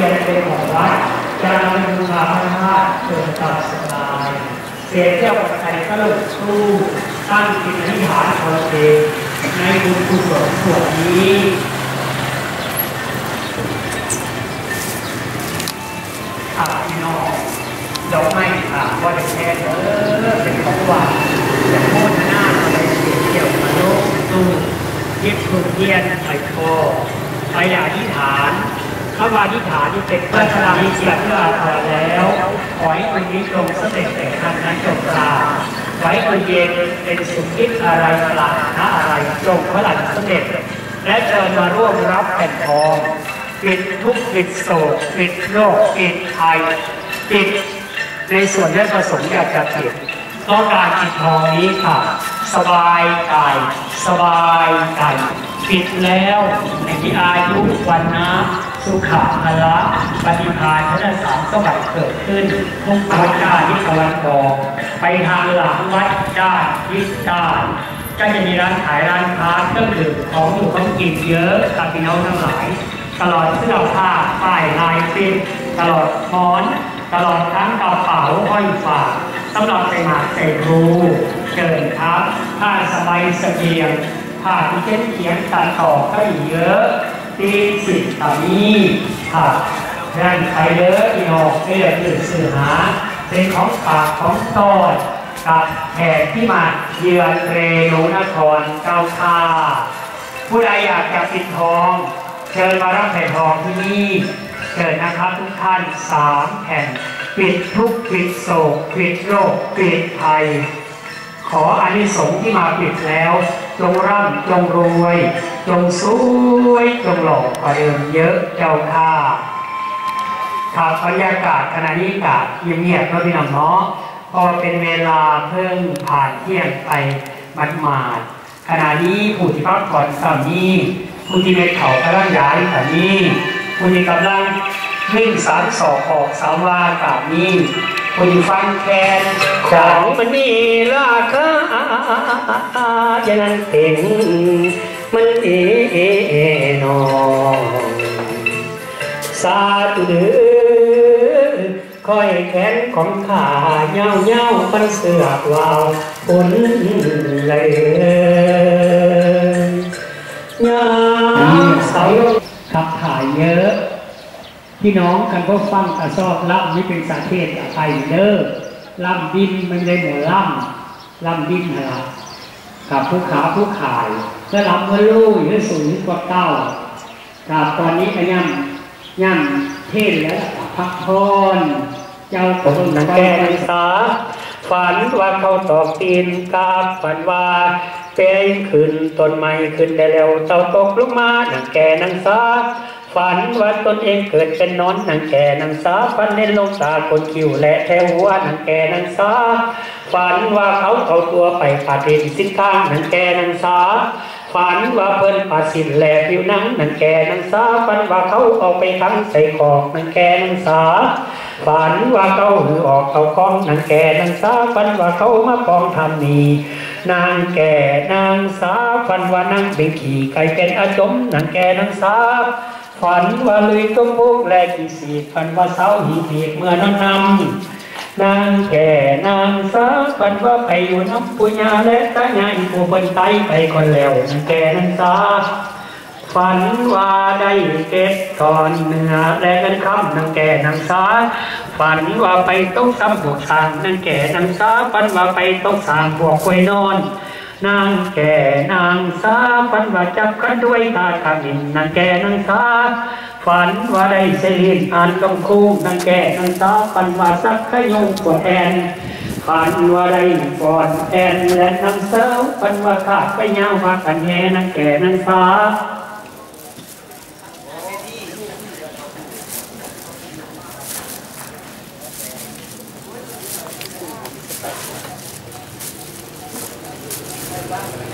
ทียนเป็นของวัดจะนำบูชาพระธาตุเกิดตามสบายเสียเจ้าปัจจัยก็เลิกสู้ตั้งจิตอธิษฐานของเองในบุญกุศลส่วนนี้อาพี่น้องดอกไม้ถามว่าจะแค่เออเป็นของหวานจะโคตรหน้าอะไรเกี่ยวกับโลกตู้ยึดถูกเยียนไปคอไปอธิษฐาน ถ้าวาธิฐานี่เป็นพระชรามีเกียรติอาภรแล้ว ขอให้คนนี้จงสำเร็จแต่ครั้งนั้นจงลาไว้คนเย็นเป็นสุขิดอะไรปรารถนาอะไรจงพระหลังสำเร็จ และเชิญมาร่วมรับแผ่นทองปิดทุกปิดโศกปิดโรคปิดภัยปิดในส่วนที่ประสงค์อยากจะปิดต้องการปิดทองนี้ค่ะ สบายกายสบายใจปิดแล้วในที่อายุวันนะ สุขะพละปฏิภาณพระสามสมัยเกิดขึ้นมุ่งไปด้านทิศตะวันออกไปทางหลังวัดด้านทิศใต้ก็จะมีร้านขายร้านค้าเครื่องดื่มของอยู่ของกินเยอะกับพี่น้องทั้งหลาย ตลอดเสื้อผ้าป้ายลายปิดตลอดหมอน ตลอดทั้งกระเป๋าห้อยฝากสำหรับใส่หมากใส่รูเกินครับผ้าสบายเสบียงผ้าที่เช่นเขียนตัดต่อก็อีกเยอะ ตีสิบตานี้ค่ะนั่นใครเยอะอีนอกเลือดหรือสื่อหา เป็นของฝากของต้อนกับแขกที่มาเยือนเรนูนครเจ้าท่าผู้ใดอยากจะปิดทอง เชิญมารับแผ่นทองที่นี่เชิญนะครับทุกท่านสามแผ่น ปิดทุกปิดโศกปิดโรคปิดภัย ขออานิสงส์ที่มาปิดแล้ว จงร่ำจงรวย จงสวยจงหล่อกว่าเดิมเยอะเจ้าค่ะขาวบรรยากาศขณะนี้กาศเงียบๆเนาะพี่น้องเนาะพอเป็นเวลาเพิ่งผ่านเที่ยงไปบัดมาดขณะนี้ผู้ที่พักผ่อนสามีผู้ที่เม็ดเขากำลังย้ายขณะนี้ผู้ที่กำลังวิ่งสารสอกออกสามว่ากาบนี้ ผู้ที่ฟังแคนของมันมีราคาอย่างนั้นเองมันเอนอสาธุเด้อคอยแขนของข้าเย้าเย้ามันเสือกวาวฝนเลยยามเสาขับถ่ายเยอะ พี่น้องกันก็ฟังกระซอบล่ำนี่เป็นสาเทศไทยเด้อล่ำดินมันเลยหมดล่ำล่ำดินฮะกับผู้ขาผู้ขายก็ล่ำเมื่อลู่หรือสูงกว่าเก้ากับตอนนี้ก็ย่ำย่ำเทศแล้วพักพรเจ้าคนแก่สาฝันว่าเขาตอกตีนกาบฝันว่าเปยขึ้นต้นไม้ขึ้นได้แล้วเต่าตกลงมาหนังแก่นังสา ฝันว่าตนเองเกิดเป็นนอนหนังแก่นังสาฝันเล่นลงตาคนคิวและแถวหัวหนังแก่นังสาฝันว่าเขาเอาตัวไปปาดินสิ้นข้างหนังแก่นังสาฝันว่าเพิ่นปาสินแหลผิวหนังหนังแก่นังสาฝันว่าเขาเอาไปทำใส่ขอกหนังแก่นังสาฝันว่าเขาหือออกเขาคล้องนางแก่นางสาฝันว่าเขามาปองทำนีนางแก่นางสาฝันว่านางเป็นขี่ไก่เป็นอาจมนางแก่นางสา ฝันว่าลุยต้มมุกแลกี่สีฝันว่าเสาหีเพียกเมื่อนอนนำนางแก่นางสาฝันว่าไปอยู่น้ำปุญญาและตาญาอีปูบนไตไปคนแล้วนางแก่นางสาฝันว่าได้เก็บตอนเนื้อและเงินคำนางแก่นางสาฝันว่าไปต้องซ้ำบวกสางนางแก่นางสาฝันว่าไปต้องสางบวกควยนอน นางแก่นางสาฝันว่าจับกันด้วยตาขมินนางแก่นางสาฝันว่าได้เสลินอ่านลงคูนางแก่นางสาฝันว่าสักขยงกวดแอนฝันว่าได้ปอดแอนและนางเสาวฝันว่าขาดไปยาวว่ากันแหนางแก่นางสา Bye.